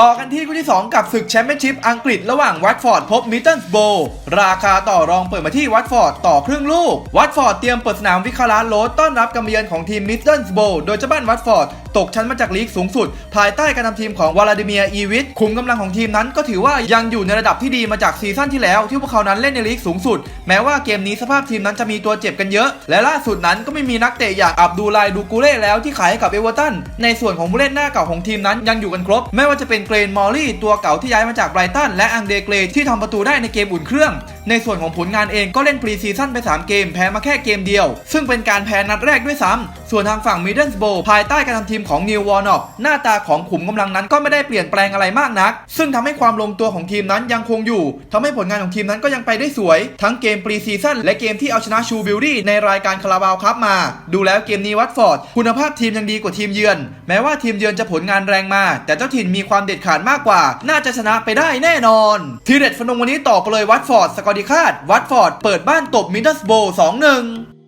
ต่อกันที่คู่ที่ 2 กับศึกแชมเปี้ยนชิพอังกฤษระหว่างวัตฟอร์ดพบมิตเติลสโบราคาต่อรองเปิดมาที่วัตฟอร์ดต่อครึ่งลูกวัตฟอร์ดเตรียมเปิดสนามวิคาราโรดต้อนรับกำเยือนของทีมมิตเติลสโบโดยเจ้าบ้านวัตฟอร์ด ตกชั้นมาจากลีกสูงสุด ภายใต้การนำทีมของวลาดิเมียอีวิชคุมกำลังของทีมนั้นก็ถือว่ายังอยู่ในระดับที่ดีมาจากซีซั่นที่แล้ว ที่พวกเขานั้นเล่นในลีกสูงสุด แม้ว่าเกมนี้สภาพทีมนั้นจะมีตัวเจ็บกันเยอะ และล่าสุดนั้นก็ไม่มีนักเตะอย่างอับดูไลดูกูเล่แล้วที่ขายให้กับเอเวอร์ตันในส่วนของผู้เล่นหน้าเก่าของทีมนั้นยังอยู่กันครบ ไม่ว่าจะเป็นเกรนมอลลี่ตัวเก่าที่ย้ายมาจากไบรตันและอังเดเกรที่ทำประตูได้ในเกมอุ่นเครื่อง ในส่วนของผลงานเองก็เล่นพรีซีซั่นไป 3 เกมแพ้มาแค่เกมเดียว ซึ่งเป็นการแพ้นัดแรกด้วยซ้ำส่วนทางฝั่งมิดเดิลสโบภายใต้การทำทีมของนิววอร์นอกหน้าตาของขุมกำลังนั้นก็ไม่ได้เปลี่ยนแปลงอะไรมากนัก ซึ่งทำให้ความลงตัวของทีมนั้นยังคงอยู่ทำให้ผลงานของทีมนั้นก็ยังไปได้สวย ทั้งเกมปรีซีซั่นและเกมที่เอาชนะชูบิลลี่ในรายการคาราบาวครับมา ดูแล้วเกมนี้วัตฟอร์ดคุณภาพทีมยังดีกว่าทีมเยือน แม้ว่าทีมเยือนจะผลงานแรงมา แต่เจ้าถิ่นมีความเด็ดขาดมากกว่า น่าจะชนะไปได้แน่นอน ทีเด็ดฟนงวันนี้ต่อไปเลยวัตฟอร์ดสกอร์ดิคาดวัตฟอร์ด เปิดบ้านตบมิดเดิลสโบ2-1